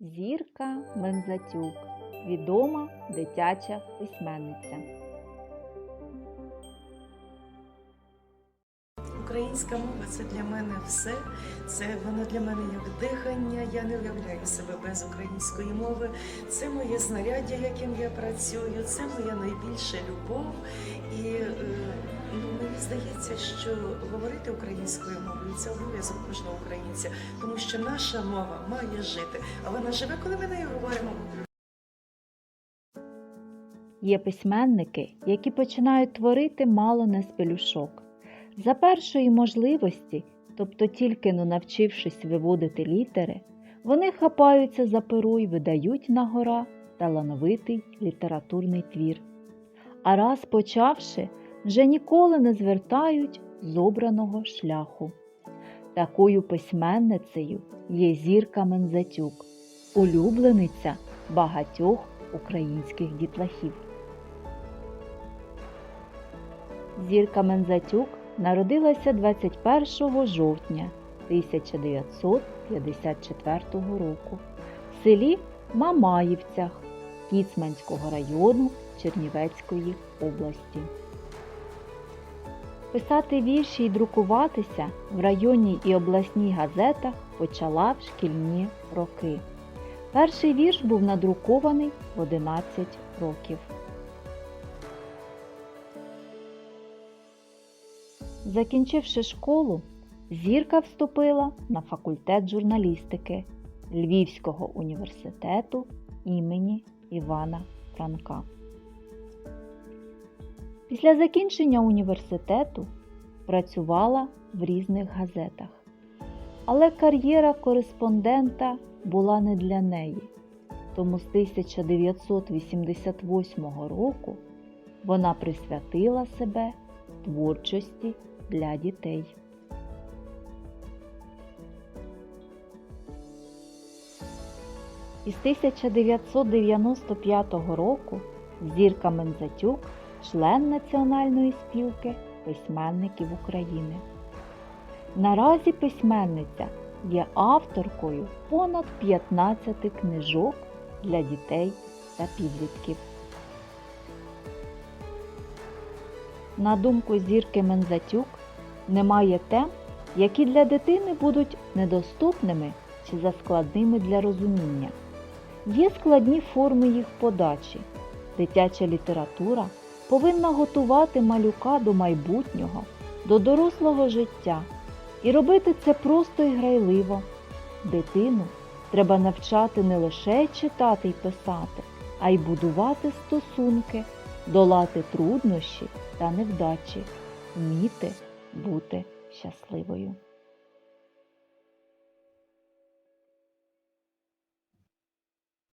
Зірка Мензатюк відома дитяча письменниця. Українська мова це для мене все. Це вона для мене як дихання. Я не уявляю себе без української мови. Це моє знаряддя, яким я працюю. Це моя найбільша любов. І е, ну, мені здається, що говорити українською мовою це обов'язок кожного українця, тому що наша мова має жити. А вона живе, коли ми нею говоримо. Є письменники, які починають творити мало не з пелюшок. За першої можливості, тобто тільки но навчившись виводити літери, вони хапаються за перу й видають на гора талановитий літературний твір. А раз почавши, вже ніколи не звертають з обраного шляху. Такою письменницею є Зірка Мензатюк, улюблениця багатьох українських дітлахів. Зірка Мензатюк народилася 21 жовтня 1954 року в селі Мамаївцях Кіцманського району Чернівецької області. Писати вірші і друкуватися в районній і обласній газетах почала в шкільні роки. Перший вірш був надрукований в 11 років. Закінчивши школу, Зірка вступила на факультет журналістики Львівського університету імені Івана Франка. Після закінчення університету працювала в різних газетах. Але кар'єра кореспондента була не для неї, тому з 1988 року вона присвятила себе творчості для дітей. Із 1995 року Зірка Мензатюк член Національної спілки письменників України. Наразі письменниця є авторкою понад 15 книжок для дітей та підлітків. На думку зірки Мензатюк, немає тем, які для дитини будуть недоступними чи заскладними для розуміння. Є складні форми їх подачі. Дитяча література повинна готувати малюка до майбутнього, до дорослого життя і робити це просто і грайливо. Дитину треба навчати не лише читати й писати, а й будувати стосунки, долати труднощі та невдачі, вміти бути щасливою.